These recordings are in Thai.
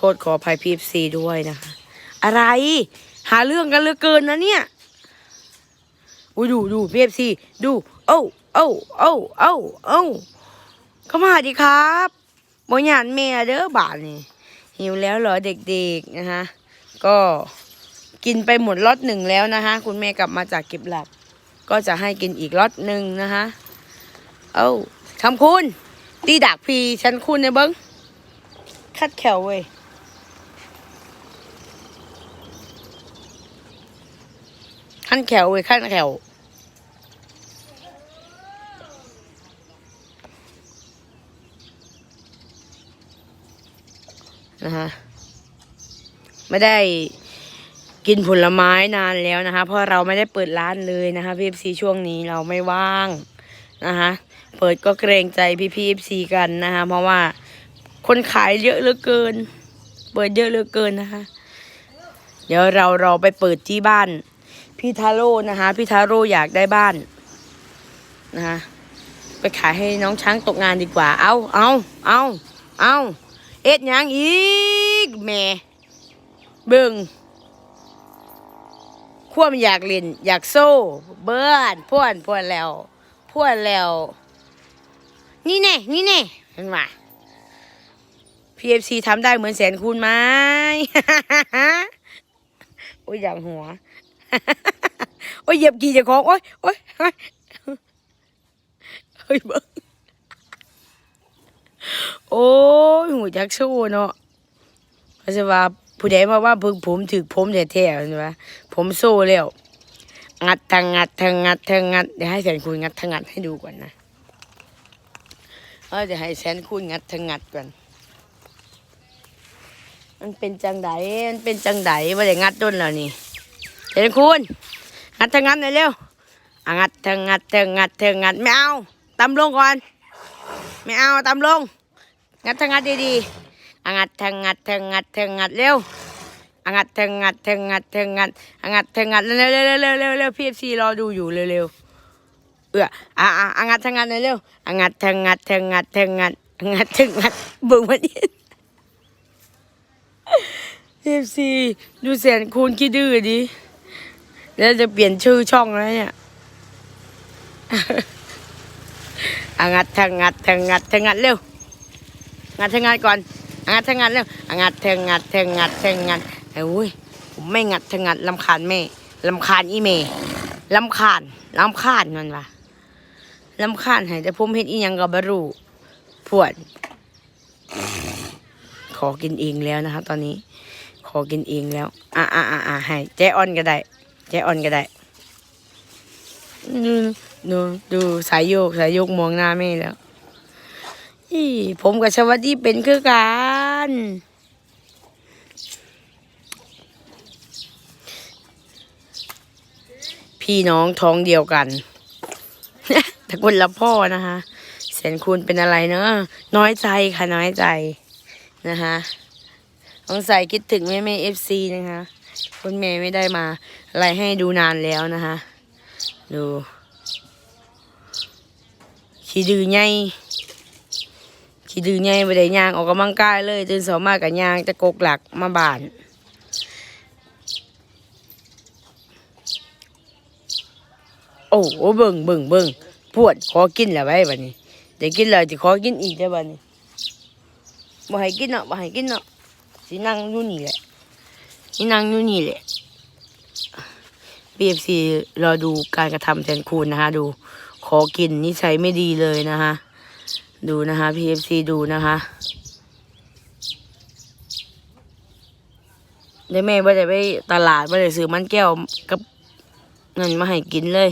โทษขออภัยพีฟซีด้วยนะคะ อะไร หาเรื่องกันเหลือเกินนะเนี่ยอุ้ยดูดูพีเอฟซีดูเอ้าเอ้าเอ้าเอ้าเอ้าเข้ามาดิครับบอหยานแม่เด้อบาทนี่หิวแล้วเหรอเด็กๆนะคะก็กินไปหมดล็อตหนึ่งแล้วนะคะคุณแม่กลับมาจากเก็บหลัก ก็จะให้กินอีกล็อตหนึ่งนะคะเอ้าคำคุณตีดักพีฉันคุณในเบิ้งคัดแขวเว้ย ขั้นแขวเว้ยขั้นแขวนะฮะไม่ได้กินผลไม้นานแล้วนะคะ เพราะเราไม่ได้เปิดร้านเลยนะคะพี่เอฟซีช่วงนี้เราไม่ว่างนะคะเปิดก็เกรงใจพี่พี่เอฟซีกันนะคะเพราะว่าคนขายเยอะเหลือเกิน เปิดเยอะเหลือเกินนะคะ เดี๋ยวเราเราไปเปิดที่บ้าน พี่ทาโร่นะคะพี่ทาโร่อยากได้บ้านนะคะไปขายให้น้องช้างตกงานดีกว่า เอาเอาเอาเอาเอ็ดยังอีกแม่เบิ่งควมอยากเล่นอยากโซ่ เบิ้นพ่วนพ่วนแล้วพ่วนแล้ว นี่แน่นี่แน่เห็นไหม PFC ทำได้เหมือนแสนคูณไหม โอ้ยอย่างหัว โอ้ยเหยียบกี่จะของโอ้ยโอ้ยเฮ้ยเบิ้งโอ้ยหูจักสู้เนาะเขาจะว่าผู้ใดมาว่าพึงผมถือผมแท้ๆใช่ไหมผมโซ่แล้วงัดทางงัดทางงัดทางงัดเดี๋ยวให้แสนคูณงัดทางงัดให้ดูก่อนนะเออเดี๋ยวให้แสนคูณงัดทางงัดก่อนมันเป็นจังไดมันเป็นจังไดว่าได้งัดต้นแล้วนี่ แสนคูณงัดเถองัดหน่อยเร็วงัดเถองัดเถองัดเถองัดไม่เอาตำลงก่อนไม่เอาตำลงงัดเถองัดดีๆองัดเถองัดเถองัดเถองัดเร็วงัดเถองัดเถองัดเถองัดงัดเถองัดเร็วเร็วเร็วเร็วเร็วเร็วพีเอฟซีรอดูอยู่เร็วเร็วเอออะอะอะงัดเถองัดหน่อยเร็วงัดเถองัดเถองัดเถองัดงัดเถองัดเบิ่งมาดิพีเอฟซีดูแสนคูณขี้ดื้อดิ แล้วจะเปลี่ยนชื่อช่องแล้วเนี่ยอะงัดทางงัดทางงัดทางงัดเร็ว งัดทางงัดก่อนอะงัดทางงัดเร็วอะงัดทางงัดทางงัดทางงัดไอ้อุ้ยผมไม่งัดทางงัดลำคาญแม่ลำคาญอีเมลำคาญลำคาญมันวะลำคาญให้แต่ผมเห็นอีหยังกับบรูพวด ขอกินเองแล้วนะครับตอนนี้ ขอกินเองแล้ว อะอะอะอะให้เจ๊ออนก็ได้ ใจอ่อนก็ได้ ดูดูดูสายโยกสายโยกมองหน้าแม่แล้วอีผมกับสวัสดีเป็นคือกันพี่น้องท้องเดียวกันแต่คนละพ่อนะคะแสนคูณเป็นอะไรเนอะน้อยใจค่ะน้อยใจนะคะสงสัยคิดถึงแม่แม่เอฟซีนะคะ คุณแม่ไม่ได้มาอะไรให้ดูนานแล้วนะคะดูขี้ดื้อไงขี้ดื้อไงไปได้ย่างออกกำลังกายเลยตื่นสองมากกับย่างจะกกหลักมาบานโอ้โหเบิ่งเบิ่งเบิ่งปวดขอกินแล้วไว้บัดนี้เดี๋ยวกินแล้วจะขอกินอีกได้บัดนี้บ่ให้กินเนาะบ่ให้กินเนาะสินั่งอยู่นี่แหละ นี่นั่งอยู่นี่แหละ BFC รอดูการกระทำแทนคูณนะคะ ดู ขอกินนิสัยไม่ดีเลยนะคะ ดูนะคะ PFC ดูนะคะเดี๋ยวแม่ว่าจะไปตลาดว่าจะซื้อมันแก้วกับเงินมาให้กินเลย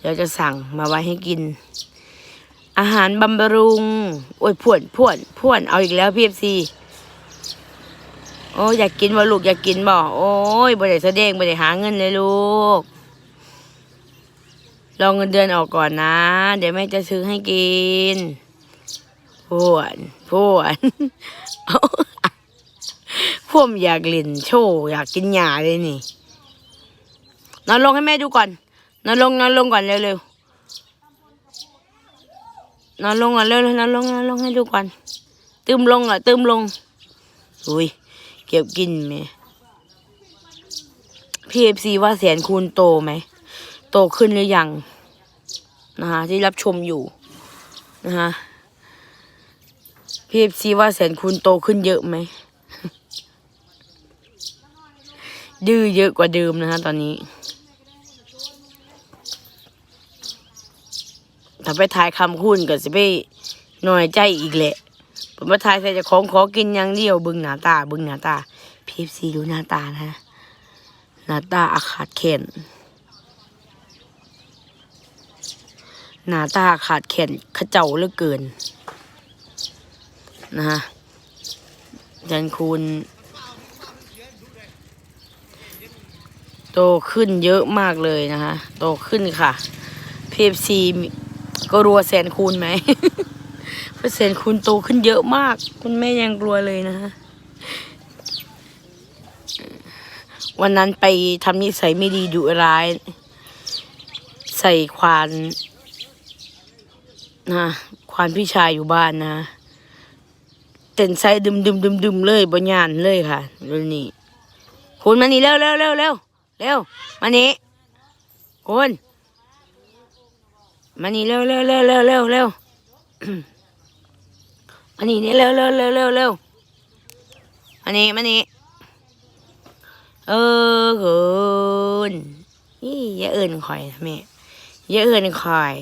เดี๋ยวจะสั่งมาไว้ให้กิน อาหารบำรุง โอ้ยพ่วนพ่วนพ่วนเอาอีกแล้ว PFC โอ้อยากกินบ่ลูกอยากกินบ่โอ้ยบ่ได้แสดงบ่ได้หาเงินเลยลูกรองเงินเดือนออกก่อนนะ เดี๋ยวแม่จะซื้อให้กินพวนพวนพวมอยากเล่นโชว์อยากกินหญ้าเลยนี่นอนลงให้แม่ดูก่อนนอนลงนอนลงก่อนเร็วๆนอนลงก่อนเร็วๆนอนลงนอนลงให้ดูก่อน ตึมลงอะตึมลงอุ้ย เก็บกินไหมพีเอฟซีว่าแสนคูณโตไหม โตขึ้นหรือยังนะคะที่รับชมอยู่นะคะพีเอฟซีว่าแสนคูณโตขึ้นเยอะไหม ดื้อเยอะกว่าเดิมนะคะตอนนี้ถ้าไปถ่ายคำคุณก็จะไปหน่อยใจอีกแหละ ผมมาถ่ายใส่จะของขอกินอย่างเดียวบึงหน้าตา บึงหน้าตาพีเอฟซีดูหน้าตานะหน้าตาอาขาดแขนหน้าตาขาดแขนขเจ้าเหลือเกิน นะฮะยันคูณโตขึ้นเยอะมากเลยนะคะ โตขึ้นค่ะพีเอฟซีก็รัวแสนคูณไหม เปอร์เซ็นต์คูณโตขึ้นเยอะมาก คุณแม่ยังกลัวเลยนะฮะวันนั้นไปทำนิสัยไม่ดีดุร้าย ใส่ควานนะควานพี่ชายอยู่บ้านนะเต้นใส่ดึมดึมดึมดึมเลยบนยานเลยค่ะรุ่นนี้คุณมานี่เร็วเร็วเร็วเร็วเร็วมานี่คุณมานี่เร็วเร็วเร็วเร็วเร็ว มานี่นี่เร็วเร็วเร็วเร็วเร็วมานี่มานี่เออคุณนี่อย่าเอื่นข่อยนะแม่อย่าเอื่นข่อย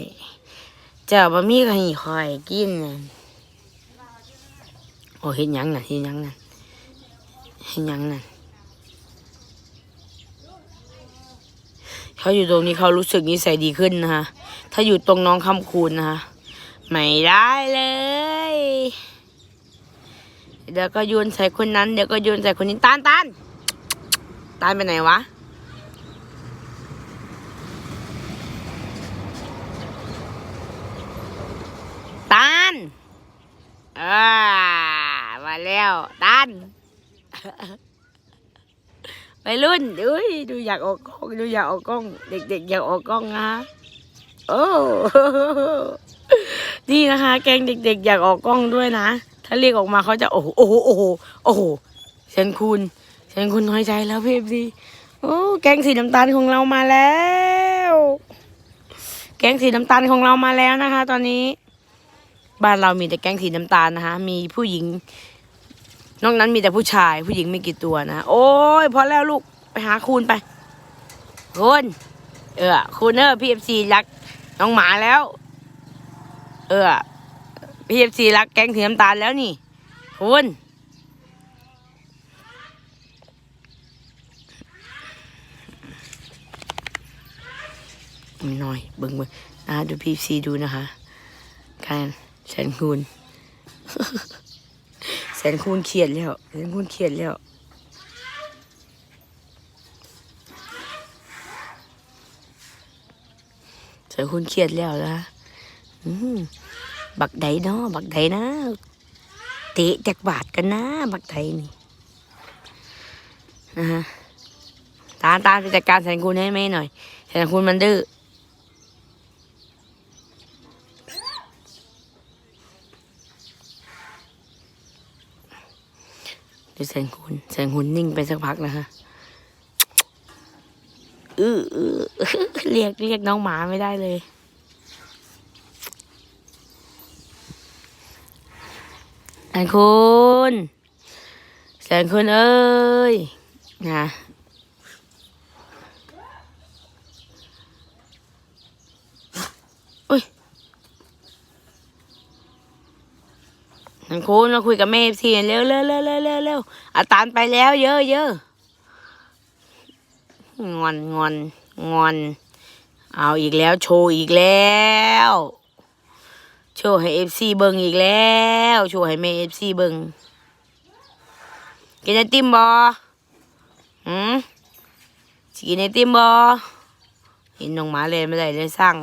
เจ้าบะมี่ก็ห้ข่อยกินนะโอ้เห็นยังน่ะเห็นยังน่ะเห็นยังน่ะเขาอยู่ตรงนี้เขารู้สึกนิสัยดีขึ้นนะคะถ้าอยู่ตรงน้องคำคูณนะคะไม่ได้เลย เดี๋ยวก็โยนใส่คนนั้น เดี๋ยวก็โยนใส่คนนี้ตานตานตานไปไหนวะตานอ่ามาแล้วตานไปรุ่นอุ้ยดูอยากออกกล้องดูอยากออกกล้อง เด็กๆอยากออกกล้องนะโอ้ นี่นะคะ แกงเด็กๆ อยากออกกล้องด้วยนะ ถ้าเรียกออกมาเขาจะโอ้โหโอ้โหโอ้โหโอ้โหเซนคุณเซนคุณน้อยใจแล้วพี่พีโอ้แกงสีน้ำตาลของเรามาแล้ว แกงสีน้ำตาลของเรามาแล้วนะคะ ตอนนี้ บ้านเรามีแต่แกงสีน้ำตาลนะคะ มีผู้หญิง นอกนั้นมีแต่ผู้ชาย ผู้หญิงไม่กี่ตัวนะ โอ้ยพอแล้วลูกไปหาคูณไปคุณเออคูณเนอร์พีเอฟซีรักน้องหมาแล้ว เออพีเอฟซีรักแกงสีน้ำตาลแล้วนี่คุณมีหน่อยเบิ่งเบิ่งนะดูพีเอฟซีดูนะคะการแสนคูณแสนคูณเขียนแล้วแสนคูณเขียนแล้วแสนคูณเขียนแล้วนะ บักไดเนาะบักไดนะ เตะจากบาทกันนะ บักไดนี่นะฮะตาตาไปจัดการแสนคูณให้แม่หน่อยแสนคูณมันดื้อดูแสงคุณแสงคุณนิ่งไปสักพักนะฮะอืออเรียกเรียกน้องหมาไม่ได้เลย แสงคุณแสงคุณเอ้ยนะอุ้ยแสงคุณมาคุยกับแม่สิเร็วเร็วเร็วเร็วเร็วเร็วอาตานไปแล้ว เยอะเยอะงอนงอนงอน เอาอีกแล้ว โชว์อีกแล้ว โชว์ให้เอฟซีเบิงอีกแล้ว โชว์ให้แม่เอฟซีเบิงกินไอติมบอหืมกินไอติมบอเห็นน้องหมาเลยไม่ได้เลยสั่ง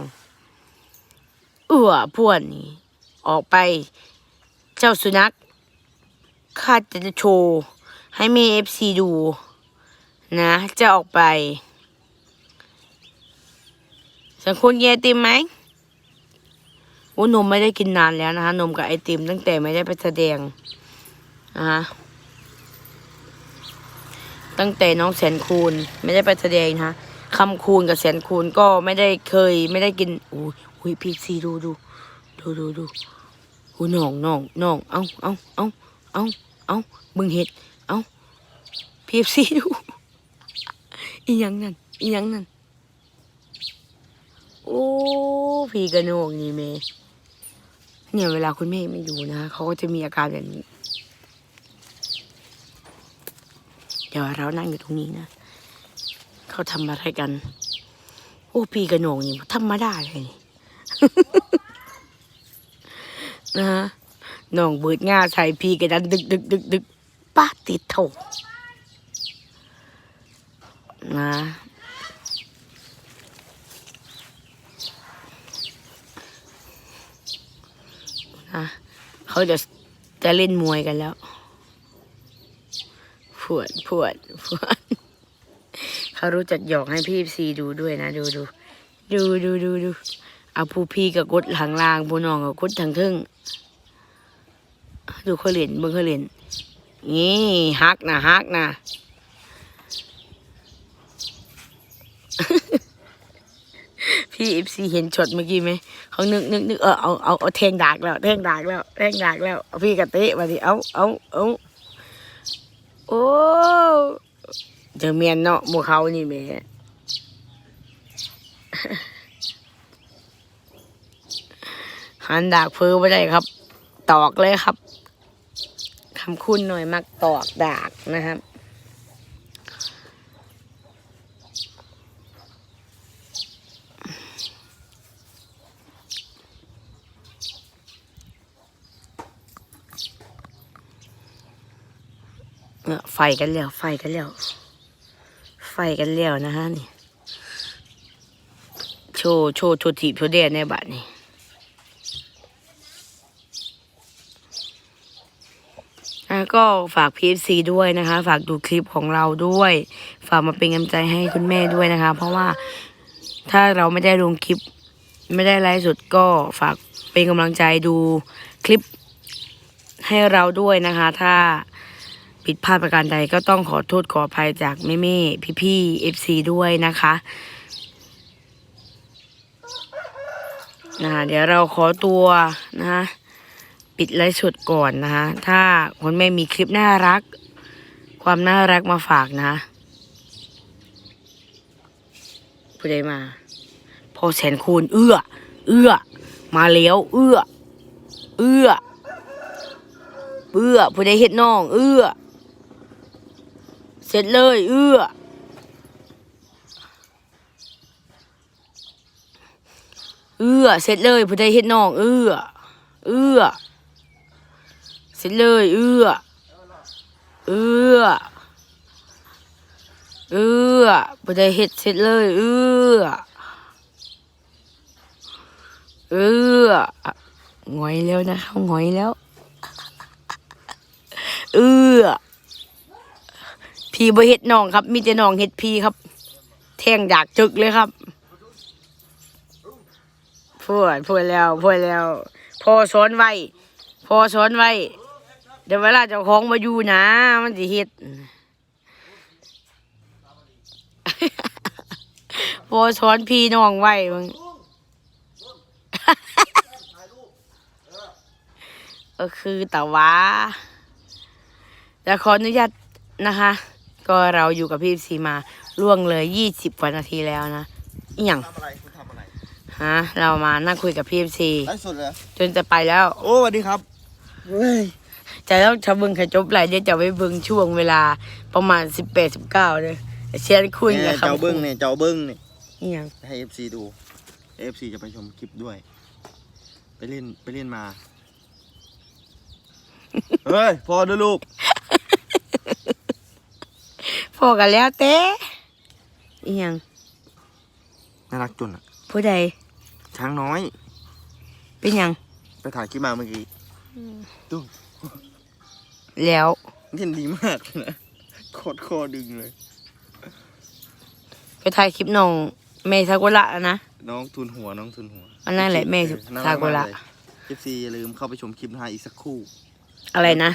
เอื้อพวนนี่ออกไป เจ้าสุนัขข้าจะโชว์ ให้แม่เอฟซีดู นะ จะออกไปสังคุณกินไอติมไหม โอ้นมไม่ได้กินนานแล้วนะคะนมกับไอติมตั้งแต่ไม่ได้ไปแสดงนะคะตั้งแต่น้องแสนคูณไม่ได้ไปแสดงนะคำคูณกับแสนคูณก็ไม่ได้เคย ไม่ได้กินอุ้ยอุ้ยพีซีดูดูดูดูดูอุ้ยน้องน้องน้องเอาเอาเอาเอาเอามึงเห็ดเอาพีซีดูอีหยังนั่นอีหยังนั่นโอ้พี่กระโนงนี่เม เนี่ยเวลาคุณแม่ไม่อยู่นะเขาก็จะมีอาการแบบนี้ เดี๋ยวเรานั่งอยู่ตรงนี้นะเขาทำอะไรกัน โอ้พีกระหนงนี่ธรรมดาเลยนี่นะน้องเบิดง่าใส่พีกระดันดึกดึกดึกดึกป้าติดโถนะะเขาจะจะเล่นมวยกันแล้วผวดผวดผวดเขารู้จักหยอกให้พี่ซีดูด้วยนะ ดูดูดูดูดูดูเอาผู้พี่กับกดหลังล่างผู้น้องกับกดทางทึ่งดูเขาเล่นเบิ่งเขาเล่นนี่ฮักนะฮักนะ พี่เอฟซีเห็นช็อตเมื่อกี้ไหมเขานึกนึกนึกเออเอาเอาเอาแทงดากแล้วแทงดากแล้วแทงดากแล้วพี่กะเตะมาดิเอาเอาเอาโอ้เจะเมียนเนาะหมูเขานี่แม่หันดากเฟือไม่ได้ครับ ตอกเลยครับคำคุณหน่อยมักตอกดากนะครับ เออไฟกันแล้ว ไฟกันแล้ว ไฟกันแล้วนะฮะนี่ โชว์โชว์โชว์ถีบโชว์แดนในบัตรนี่อะก็ฝากพีซีด้วยนะคะ ฝากดูคลิปของเราด้วย ฝากมาเป็นกำลังใจให้คุณแม่ด้วยนะคะ เพราะว่าถ้าเราไม่ได้ลงคลิป ไม่ได้ไลฟ์สดก็ฝากเป็นกำลังใจดูคลิปให้เราด้วยนะคะ ถ้า ผิดพลาดประการใดก็ต้องขอโทษขออภัยจากแม่แม่พี่พี่เอฟซีด้วยนะคะนะเดี๋ยวเราขอตัวนะคะปิดไลฟ์สดก่อนนะคะถ้าคุณแม่มีคลิปน่ารัก ความน่ารักมาฝากนะผู้ใดมา พอแสนคูณเอื้อ เอื้อ มาแล้วเอื้อ เอื้อ เอื้อผู้ใดเฮ็ดน้อง เอื้อ เสร็จเลย เอื้อ เอื้อ เสร็จเลยผู้ใดเฮ็ดน้อง เอื้อ เอื้อ เสร็จเลย เอื้อ เอื้อ เอื้อผู้ใดเฮ็ดเสร็จเลย เอื้อ เอื้อหงอยแล้วนะครับหงอยแล้ว เอื้อ พีบ่เฮ็ดน้องครับ มีแต่น้องเฮ็ดพีครับ แทงอยากจึกเลยครับพูดพูดแล้วพูดแล้ว พอสอนไว้พอสอนไว้ เดี๋ยวเวลาเจ้าของมาอยู่นะ มันสิเฮ็ดพอสอนพี่น้องไว้มึงก็คือแต่ว่าจะขออนุญาตนะคะ ก็เราอยู่กับพี่ซีมาล่วงเลยยี่สิบกว่านาทีแล้วนะอหย่างทำอะไรคุณทำอะไรฮะ เรามานั่งคุยกับพี่ซีไลฟ์สดเลยจนจะไปแล้ว โอ้สวัสดีครับเฮ้ยจะต้องชะบึงขจบไหลเดี๋ยวจะไปเบึงช่วงเวลาประมาณสิบแปดสิบเก้าเลยเชียนคุยเนี่กับยเขาเจ้าเบิ้งเนี่ยเจ้าเบิ้งเนี่ยอหย่างให้ FC ดู FC จะไปชมคลิปด้วย ไปเล่นไปเล่นมา เฮ้ยพอเด้อลูกพ อกันแล้วเต้อหย่างน่ารักจนอะผู้ใดช้างน้อย เป็นหยังไปถ่ายคลิปมาเมื่อกี้แล้วเล่นดีมากเลยนะโคตรคอดึงเลย ไปถ่ายคลิปน้องเมซากุระแล้วนะน้องทุนหัวน้องทุนหัวอันนั้นแหละแม่เออน่ซากุระมกเลย FC อย่าลืมเข้าไปชมคลิปนะฮะอีกสักครู่ อะไรนะ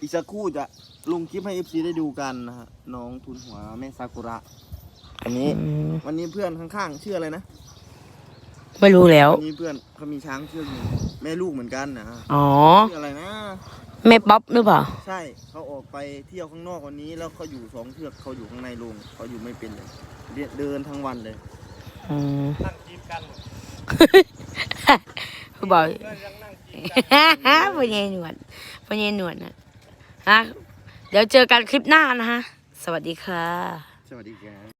อีกสักครู่จะลงคลิปให้ FC ได้ดูกันนะฮะน้องทุนหัวแม่ซากุระวันนี้ อืมวันนี้เพื่อนข้างๆชื่ออะไรนะไม่รู้แล้ว วันนี้เพื่อนเขามีช้างเชือกหนึ่งแม่ลูกเหมือนกันนะอ๋อ ชื่ออะไรนะ แม่ป๊อปหรือเปล่า ใช่เขาออกไปเที่ยวข้างนอกวันนี้ แล้วเขาอยู่สองเชือกเขาอยู่ข้างในโรงเขาอยู่ไม่เป็นเลยเดินเดินทั้งวันเลยอืมนั่งกินกันเขาบอกเพื่อนยังนั่งกินพ่อเยหนวดพ่อเยหนวดนะ ฮะเดี๋ยวเจอกันคลิปหน้านะฮะ สวัสดีค่ะ สวัสดีครับ